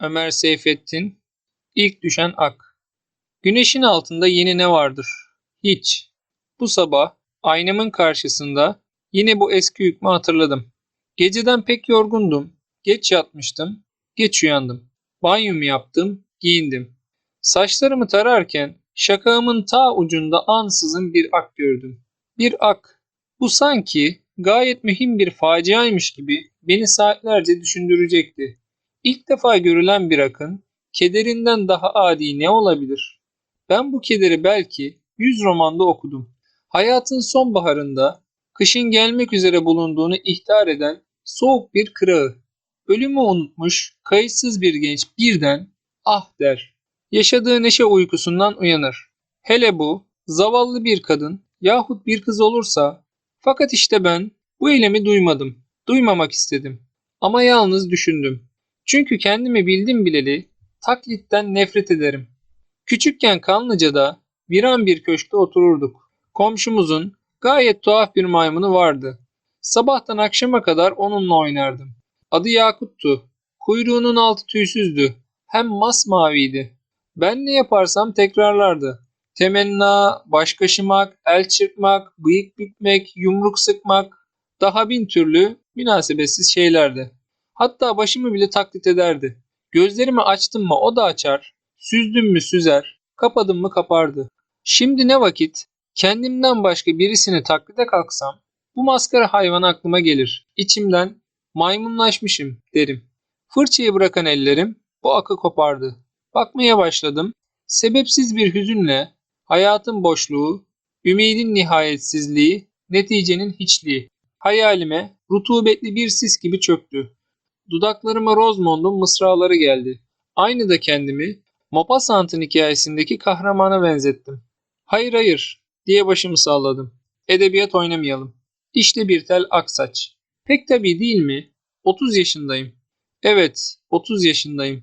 Ömer Seyfettin İlk düşen ak. Güneşin altında yeni ne vardır? Hiç. Bu sabah aynamın karşısında yine bu eski hükmü hatırladım. Geceden pek yorgundum. Geç yatmıştım. Geç uyandım. Banyomu yaptım. Giyindim. Saçlarımı tararken şakağımın ta ucunda ansızın bir ak gördüm. Bir ak. Bu sanki gayet mühim bir faciaymış gibi beni saatlerce düşündürecekti. İlk defa görülen bir akın kederinden daha adi ne olabilir? Ben bu kederi belki yüz romanda okudum. Hayatın sonbaharında kışın gelmek üzere bulunduğunu ihtar eden soğuk bir kırağı. Ölümü unutmuş, kayıtsız bir genç birden ah der. Yaşadığı neşe uykusundan uyanır. Hele bu zavallı bir kadın yahut bir kız olursa fakat işte ben bu eylemi duymadım. Duymamak istedim. Ama yalnız düşündüm. Çünkü kendimi bildim bileli taklitten nefret ederim. Küçükken Kanlıca'da viran bir köşkte otururduk. Komşumuzun gayet tuhaf bir maymunu vardı. Sabahtan akşama kadar onunla oynardım. Adı Yakut'tu. Kuyruğunun altı tüysüzdü. Hem masmaviydi. Ben ne yaparsam tekrarlardı. Temenna, baş kaşımak, el çırpmak, bıyık bükmek, yumruk sıkmak, daha bin türlü münasebetsiz şeylerdi. Hatta başımı bile taklit ederdi. Gözlerimi açtım mı o da açar, süzdüm mü süzer, kapadım mı kapardı. Şimdi ne vakit kendimden başka birisini taklide kalksam bu maskara hayvan aklıma gelir. İçimden maymunlaşmışım derim. Fırçayı bırakan ellerim bu akı kopardı. Bakmaya başladım. Sebepsiz bir hüzünle hayatın boşluğu, ümidin nihayetsizliği, neticenin hiçliği. Hayalime rutubetli bir sis gibi çöktü. Dudaklarıma Rosamond'un mısraları geldi. Aynı da kendimi Maupassant'ın hikayesindeki kahramana benzettim. Hayır hayır diye başımı salladım. Edebiyat oynamayalım. İşte bir tel aksaç. Pek tabii değil mi? 30 yaşındayım. Evet, 30 yaşındayım.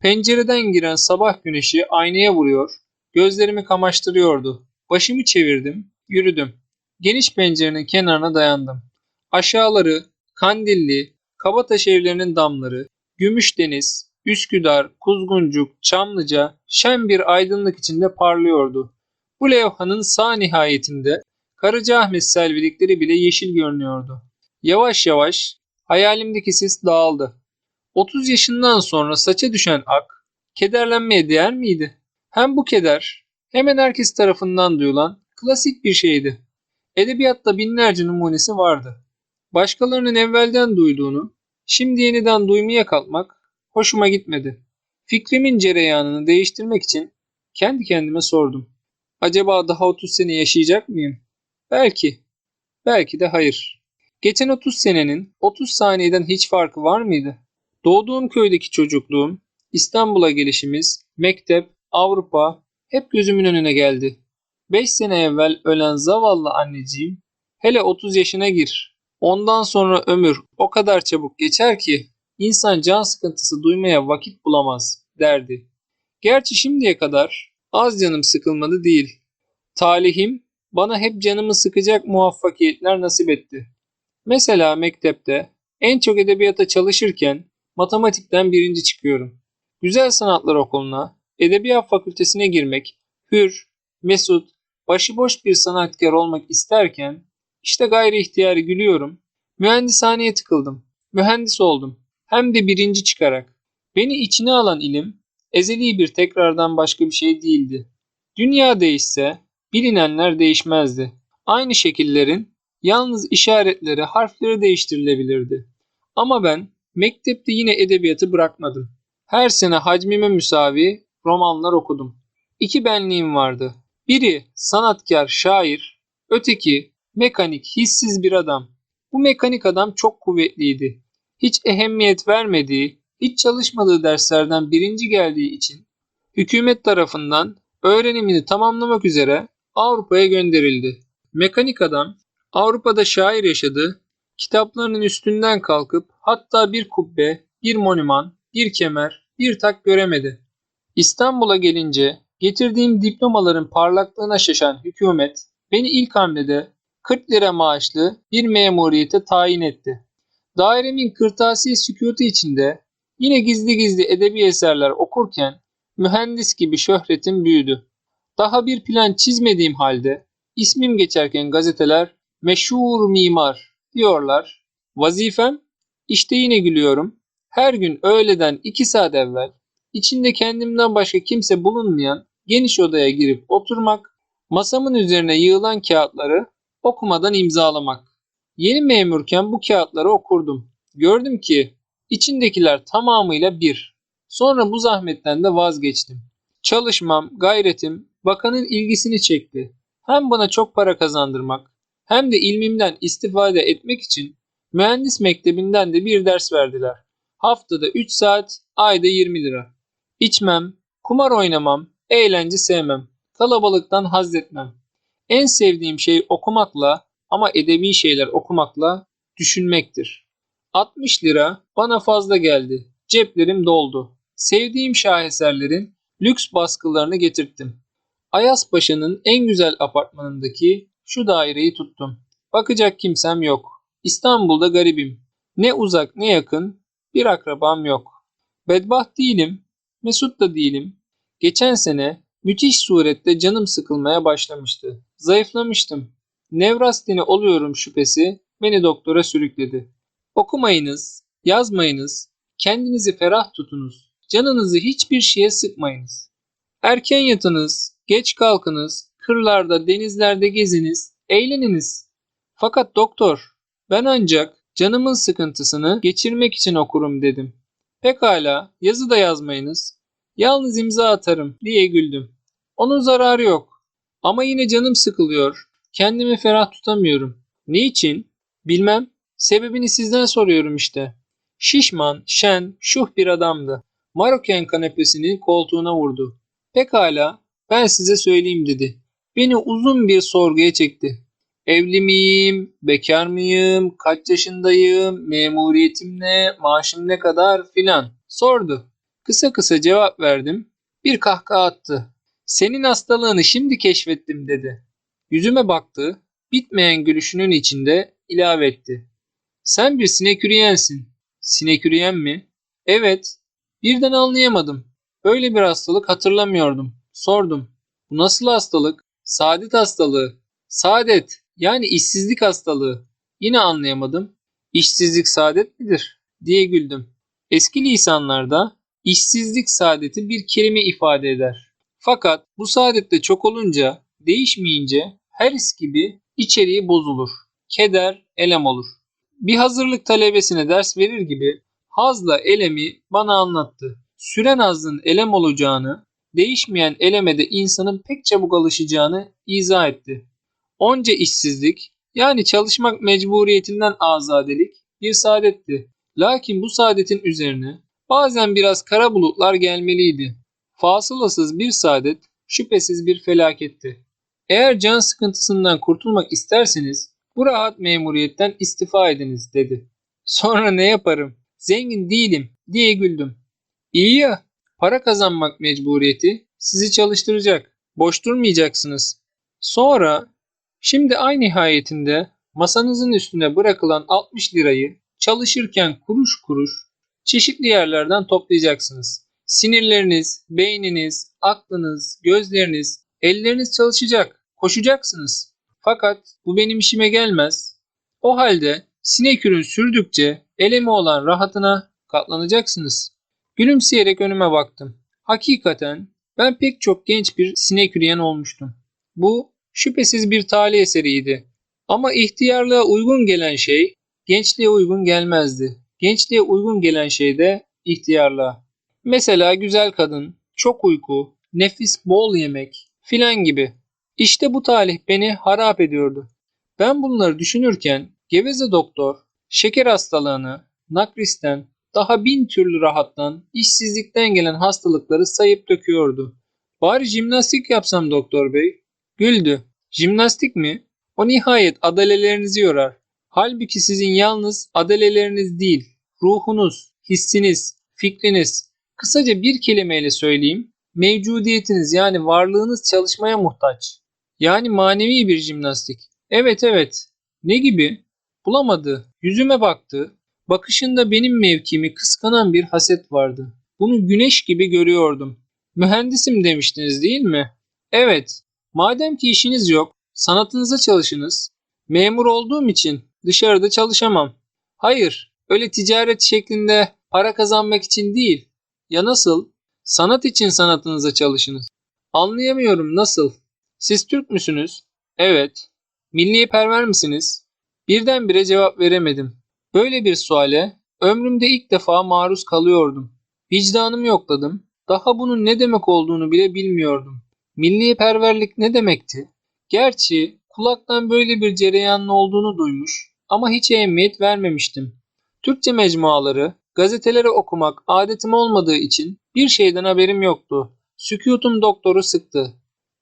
Pencereden giren sabah güneşi aynaya vuruyor, gözlerimi kamaştırıyordu. Başımı çevirdim, yürüdüm. Geniş pencerenin kenarına dayandım. Aşağıları, Kandilli, Kabataş evlerinin damları, Gümüşdeniz, Üsküdar, Kuzguncuk, Çamlıca şen bir aydınlık içinde parlıyordu. Bu levhanın sağ nihayetinde Karacaahmet selvilikleri bile yeşil görünüyordu. Yavaş yavaş hayalimdeki sis dağıldı. 30 yaşından sonra saça düşen ak, kederlenmeye değer miydi? Hem bu keder, hemen herkes tarafından duyulan klasik bir şeydi. Edebiyatta binlerce numunesi vardı. Başkalarının evvelden duyduğunu, şimdi yeniden duymaya kalkmak hoşuma gitmedi. Fikrimin cereyanını değiştirmek için kendi kendime sordum. Acaba daha 30 sene yaşayacak mıyım? Belki. Belki de hayır. Geçen 30 senenin 30 saniyeden hiç farkı var mıydı? Doğduğum köydeki çocukluğum, İstanbul'a gelişimiz, mektep, Avrupa hep gözümün önüne geldi. 5 sene evvel ölen zavallı anneciğim, hele 30 yaşına gir. Ondan sonra ömür o kadar çabuk geçer ki insan can sıkıntısı duymaya vakit bulamaz derdi. Gerçi şimdiye kadar az canım sıkılmadı değil. Talihim bana hep canımı sıkacak muvaffakiyetler nasip etti. Mesela mektepte en çok edebiyata çalışırken matematikten birinci çıkıyorum. Güzel Sanatlar Okulu'na, Edebiyat Fakültesine girmek, hür, mesut, başıboş bir sanatkar olmak isterken işte gayri ihtiyari gülüyorum. Mühendishaneye tıkıldım. Mühendis oldum. Hem de birinci çıkarak. Beni içine alan ilim ezeli bir tekrardan başka bir şey değildi. Dünya değişse bilinenler değişmezdi. Aynı şekillerin yalnız işaretleri, harfleri değiştirilebilirdi. Ama ben mektepte yine edebiyatı bırakmadım. Her sene hacmime müsavi romanlar okudum. İki benliğim vardı. Biri sanatkar, şair, öteki mekanik, hissiz bir adam. Bu mekanik adam çok kuvvetliydi. Hiç ehemmiyet vermediği, hiç çalışmadığı derslerden birinci geldiği için hükümet tarafından öğrenimini tamamlamak üzere Avrupa'ya gönderildi. Mekanik adam Avrupa'da şair yaşadı, kitaplarının üstünden kalkıp hatta bir kubbe, bir monuman, bir kemer, bir tak göremedi. İstanbul'a gelince getirdiğim diplomaların parlaklığına şaşan hükümet beni ilk hamlede 40 lira maaşlı bir memuriyete tayin etti. Dairemin kırtasiye sükutu içinde Yine gizli gizli edebi eserler okurken mühendis gibi şöhretim büyüdü. Daha bir plan çizmediğim halde ismim geçerken gazeteler meşhur mimar diyorlar. Vazifem? İşte yine gülüyorum. Her gün öğleden iki saat evvel içinde kendimden başka kimse bulunmayan geniş odaya girip oturmak, masamın üzerine yığılan kağıtları okumadan imzalamak. Yeni memurken bu kağıtları okurdum. Gördüm ki içindekiler tamamıyla bir. Sonra bu zahmetten de vazgeçtim. Çalışmam, gayretim bakanın ilgisini çekti. Hem bana çok para kazandırmak hem de ilmimden istifade etmek için mühendis mektebinden de bir ders verdiler. Haftada 3 saat, ayda 20 lira. İçmem, kumar oynamam, eğlence sevmem, kalabalıktan haz etmem. En sevdiğim şey okumakla ama edebi şeyler okumakla düşünmektir. 60 lira bana fazla geldi. Ceplerim doldu. Sevdiğim şaheserlerin lüks baskılarını getirttim. Ayazpaşa'nın en güzel apartmanındaki şu daireyi tuttum. Bakacak kimsem yok. İstanbul'da garibim. Ne uzak ne yakın bir akrabam yok. Bedbaht değilim, mesut da değilim. Geçen sene müthiş surette canım sıkılmaya başlamıştı. Zayıflamıştım. Nevrasteni oluyorum şüphesi beni doktora sürükledi. Okumayınız, yazmayınız, kendinizi ferah tutunuz, canınızı hiçbir şeye sıkmayınız. Erken yatınız, geç kalkınız, kırlarda, denizlerde geziniz, eğleniniz. Fakat doktor, ben ancak canımın sıkıntısını geçirmek için okurum dedim. Pekala, yazı da yazmayınız. Yalnız imza atarım diye güldüm. Onun zararı yok. Ama yine canım sıkılıyor. Kendimi ferah tutamıyorum. Niçin? Bilmem. Sebebini sizden soruyorum işte. Şişman, şen, şuh bir adamdı. Maroken kanepesini koltuğuna vurdu. Pekala, ben size söyleyeyim dedi. Beni uzun bir sorguya çekti. Evli miyim, bekar mıyım, kaç yaşındayım, memuriyetim ne, maaşım ne kadar filan sordu. Kısa kısa cevap verdim. Bir kahkaha attı. Senin hastalığını şimdi keşfettim dedi. Yüzüme baktı. Bitmeyen gülüşünün içinde ilave etti. Sen bir sineküryensin. Sineküryen mi? Evet. Birden anlayamadım. Böyle bir hastalık hatırlamıyordum. Sordum. Bu nasıl hastalık? Saadet hastalığı. Saadet. Yani işsizlik hastalığı. Yine anlayamadım. İşsizlik saadet midir? diye güldüm. Eski lisanlarda işsizlik saadeti bir kelime ifade eder. Fakat bu saadette çok olunca, değişmeyince her his gibi içeriği bozulur. Keder, elem olur. Bir hazırlık talebesine ders verir gibi hazla elemi bana anlattı. Süren hazın elem olacağını, değişmeyen eleme de insanın pek çabuk alışacağını izah etti. Onca işsizlik yani çalışmak mecburiyetinden azadelik bir saadetti. Lakin bu saadetin üzerine bazen biraz kara bulutlar gelmeliydi. Fasılasız bir saadet şüphesiz bir felaketti. Eğer can sıkıntısından kurtulmak isterseniz bu rahat memuriyetten istifa ediniz dedi. Sonra ne yaparım? Zengin değilim diye güldüm. İyi ya para kazanmak mecburiyeti sizi çalıştıracak. Boş durmayacaksınız. Sonra Şimdi ay nihayetinde masanızın üstüne bırakılan 60 lirayı çalışırken kuruş kuruş çeşitli yerlerden toplayacaksınız. Sinirleriniz, beyniniz, aklınız, gözleriniz, elleriniz çalışacak. Koşacaksınız. Fakat bu benim işime gelmez. O halde sinekürün sürdükçe eleme olan rahatına katlanacaksınız. Gülümseyerek önüme baktım. Hakikaten ben pek çok genç bir sineküryen olmuştum. Bu şüphesiz bir talih eseriydi. Ama ihtiyarlığa uygun gelen şey gençliğe uygun gelmezdi. Gençliğe uygun gelen şey de ihtiyarlığa. Mesela güzel kadın, çok uyku, nefis bol yemek filan gibi. İşte bu talih beni harap ediyordu. Ben bunları düşünürken geveze doktor şeker hastalığını, nakristen, daha bin türlü rahattan, işsizlikten gelen hastalıkları sayıp döküyordu. Bari jimnastik yapsam doktor bey. Güldü. Jimnastik mi? O nihayet adalelerinizi yorar. Halbuki sizin yalnız adaleleriniz değil, ruhunuz, hissiniz, fikriniz. Kısaca bir kelimeyle söyleyeyim. Mevcudiyetiniz yani varlığınız çalışmaya muhtaç. Yani manevi bir jimnastik. Evet evet. Ne gibi? Bulamadı. Yüzüme baktı. Bakışında benim mevkimi kıskanan bir haset vardı. Bunu güneş gibi görüyordum. Mühendisim demiştiniz değil mi? Evet. Madem ki işiniz yok, sanatınıza çalışınız. Memur olduğum için dışarıda çalışamam. Hayır, öyle ticaret şeklinde para kazanmak için değil. Ya nasıl? Sanat için sanatınıza çalışınız. Anlayamıyorum nasıl? Siz Türk müsünüz? Evet. Milliyeperver misiniz? Birdenbire cevap veremedim. Böyle bir suale ömrümde ilk defa maruz kalıyordum. Vicdanımı yokladım. Daha bunun ne demek olduğunu bile bilmiyordum. Milliyeperverlik ne demekti? Gerçi kulaktan böyle bir cereyanın olduğunu duymuş ama hiç ehemmiyet vermemiştim. Türkçe mecmuaları, gazeteleri okumak adetim olmadığı için bir şeyden haberim yoktu. Sükutum doktoru sıktı.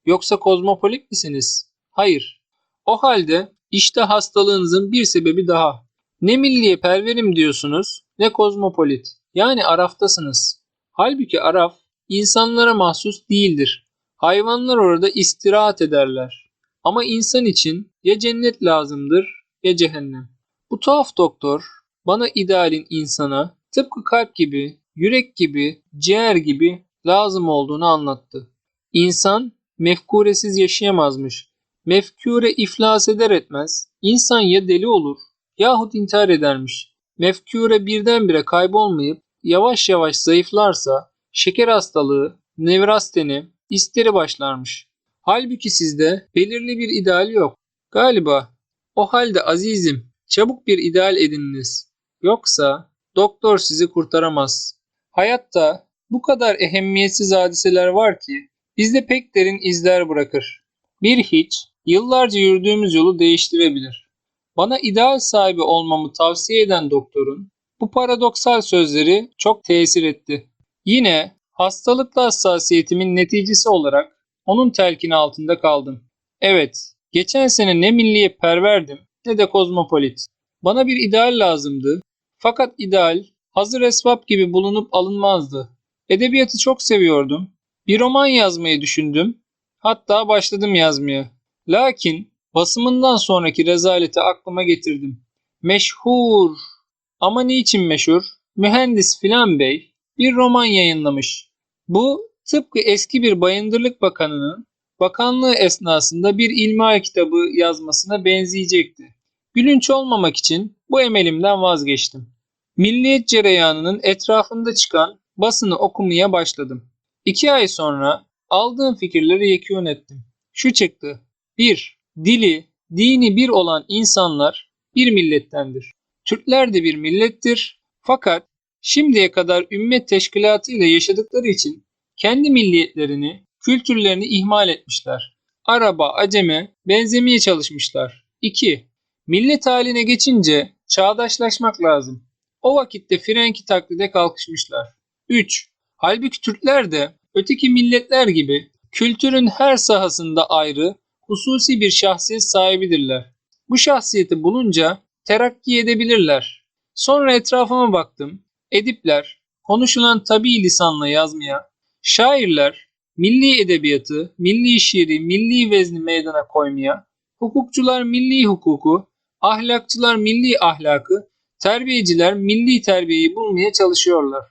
Yoksa kozmopolit misiniz? Hayır. O halde işte hastalığınızın bir sebebi daha. Ne milliye perverim diyorsunuz ne kozmopolit. Yani araftasınız. Halbuki araf insanlara mahsus değildir. Hayvanlar orada istirahat ederler. Ama insan için ya cennet lazımdır ya cehennem. Bu tuhaf doktor bana idealin insana tıpkı kalp gibi, yürek gibi, ciğer gibi lazım olduğunu anlattı. İnsan mefkuresiz yaşayamazmış. Mefkure iflas eder etmez insan ya deli olur yahut intihar edermiş. Mefkure birdenbire kaybolmayıp yavaş yavaş zayıflarsa şeker hastalığı, nevrasteni, isteri başlarmış. Halbuki sizde belirli bir ideal yok. Galiba. O halde azizim, çabuk bir ideal edininiz. Yoksa doktor sizi kurtaramaz. Hayatta bu kadar ehemmiyetsiz hadiseler var ki bizde pek derin izler bırakır. Bir hiç yıllarca yürüdüğümüz yolu değiştirebilir. Bana ideal sahibi olmamı tavsiye eden doktorun bu paradoksal sözleri çok tesir etti. Yine hastalıklı hassasiyetimin neticesi olarak onun telkini altında kaldım. Evet, geçen sene ne milliye perverdim ne de kozmopolit. Bana bir ideal lazımdı. Fakat ideal hazır esvap gibi bulunup alınmazdı. Edebiyatı çok seviyordum. Bir roman yazmayı düşündüm. Hatta başladım yazmaya. Lakin basımından sonraki rezaleti aklıma getirdim. Meşhur ama niçin meşhur? Mühendis filan bey bir roman yayınlamış. Bu tıpkı eski bir bayındırlık bakanının bakanlığı esnasında bir ilmihal kitabı yazmasına benzeyecekti. Gülünç olmamak için bu emelimden vazgeçtim. Milliyet cereyanının etrafında çıkan basını okumaya başladım. İki ay sonra aldığım fikirleri yekûn ettim. Şu çıktı. 1. Dili, dini bir olan insanlar bir millettendir. Türkler de bir millettir. Fakat şimdiye kadar ümmet teşkilatı ile yaşadıkları için kendi milliyetlerini, kültürlerini ihmal etmişler. Araba, aceme benzemeye çalışmışlar. 2. Millet haline geçince çağdaşlaşmak lazım. O vakitte Frenki taklide kalkışmışlar. 3. Halbuki Türkler de öteki milletler gibi kültürün her sahasında ayrı, hususi bir şahsiyet sahibidirler. Bu şahsiyeti bulunca terakki edebilirler. Sonra etrafıma baktım. Edipler, konuşulan tabi lisanla yazmaya, şairler, milli edebiyatı, milli şiiri, milli vezni meydana koymaya, hukukçular milli hukuku, ahlakçılar milli ahlakı, terbiyeciler milli terbiyeyi bulmaya çalışıyorlar.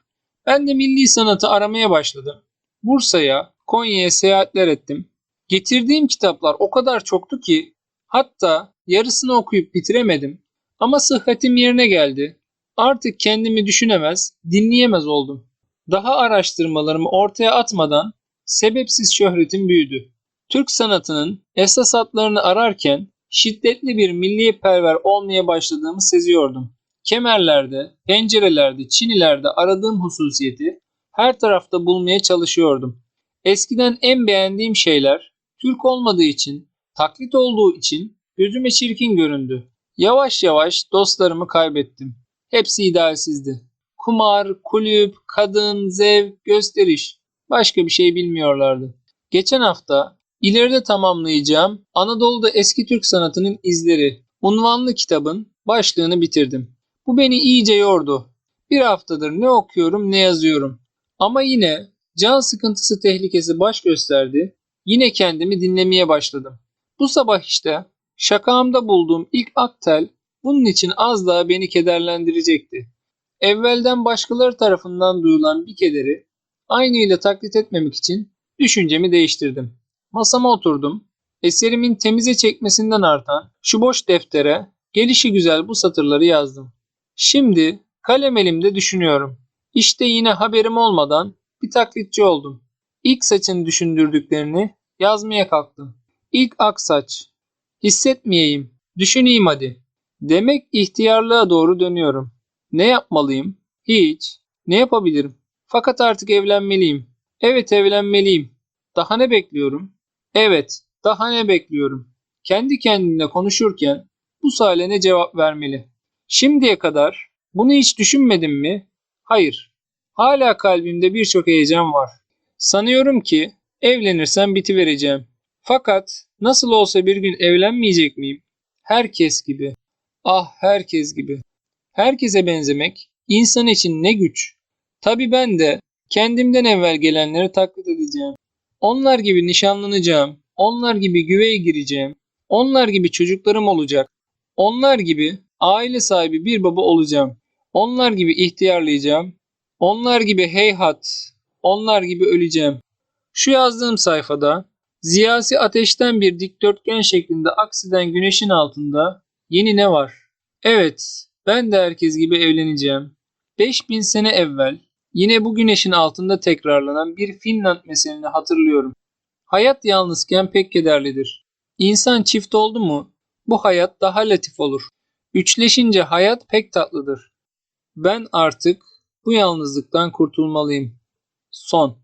Ben de milli sanatı aramaya başladım. Bursa'ya, Konya'ya seyahatler ettim. Getirdiğim kitaplar o kadar çoktu ki hatta yarısını okuyup bitiremedim. Ama sıhhatim yerine geldi. Artık kendimi düşünemez, dinleyemez oldum. Daha araştırmalarımı ortaya atmadan sebepsiz şöhretim büyüdü. Türk sanatının esas hatlarını ararken şiddetli bir milliyeperver olmaya başladığımı seziyordum. Kemerlerde, pencerelerde, çinilerde aradığım hususiyeti her tarafta bulmaya çalışıyordum. Eskiden en beğendiğim şeyler Türk olmadığı için, taklit olduğu için gözüme çirkin göründü. Yavaş yavaş dostlarımı kaybettim. Hepsi idealsizdi. Kumar, kulüp, kadın, zevk, gösteriş. Başka bir şey bilmiyorlardı. Geçen hafta ileride tamamlayacağım Anadolu'da eski Türk sanatının izleri unvanlı kitabın başlığını bitirdim. Bu beni iyice yordu. Bir haftadır ne okuyorum ne yazıyorum. Ama yine can sıkıntısı tehlikesi baş gösterdi. Yine kendimi dinlemeye başladım. Bu sabah işte şakağımda bulduğum ilk aktel bunun için az daha beni kederlendirecekti. Evvelden başkaları tarafından duyulan bir kederi aynıyla taklit etmemek için düşüncemi değiştirdim. Masama oturdum. Eserimin temize çekmesinden artan şu boş deftere gelişi güzel bu satırları yazdım. Şimdi kalem elimde düşünüyorum. İşte yine haberim olmadan bir taklitçi oldum. İlk saçın düşündürdüklerini yazmaya kalktım. İlk ak saç. Hissetmeyeyim, düşüneyim hadi. Demek ihtiyarlığa doğru dönüyorum. Ne yapmalıyım? Hiç. Ne yapabilirim? Fakat artık evlenmeliyim. Evet evlenmeliyim. Daha ne bekliyorum? Evet, daha ne bekliyorum? Kendi kendine konuşurken bu suale ne cevap vermeli? Şimdiye kadar bunu hiç düşünmedim mi? Hayır. Hala kalbimde birçok heyecan var. Sanıyorum ki evlenirsem bitivereceğim. Fakat nasıl olsa bir gün evlenmeyecek miyim? Herkes gibi. Ah herkes gibi. Herkese benzemek insan için ne güç. Tabii ben de kendimden evvel gelenleri taklit edeceğim. Onlar gibi nişanlanacağım. Onlar gibi güveye gireceğim. Onlar gibi çocuklarım olacak. Onlar gibi aile sahibi bir baba olacağım. Onlar gibi ihtiyarlayacağım. Onlar gibi heyhat. Onlar gibi öleceğim. Şu yazdığım sayfada ziyasi ateşten bir dikdörtgen şeklinde aksiden güneşin altında yeni ne var? Evet, ben de herkes gibi evleneceğim. 5000 sene evvel yine bu güneşin altında tekrarlanan bir Finland meselini hatırlıyorum. Hayat yalnızken pek kederlidir. İnsan çift oldu mu bu hayat daha latif olur. Üçleşince hayat pek tatlıdır. Ben artık bu yalnızlıktan kurtulmalıyım. Son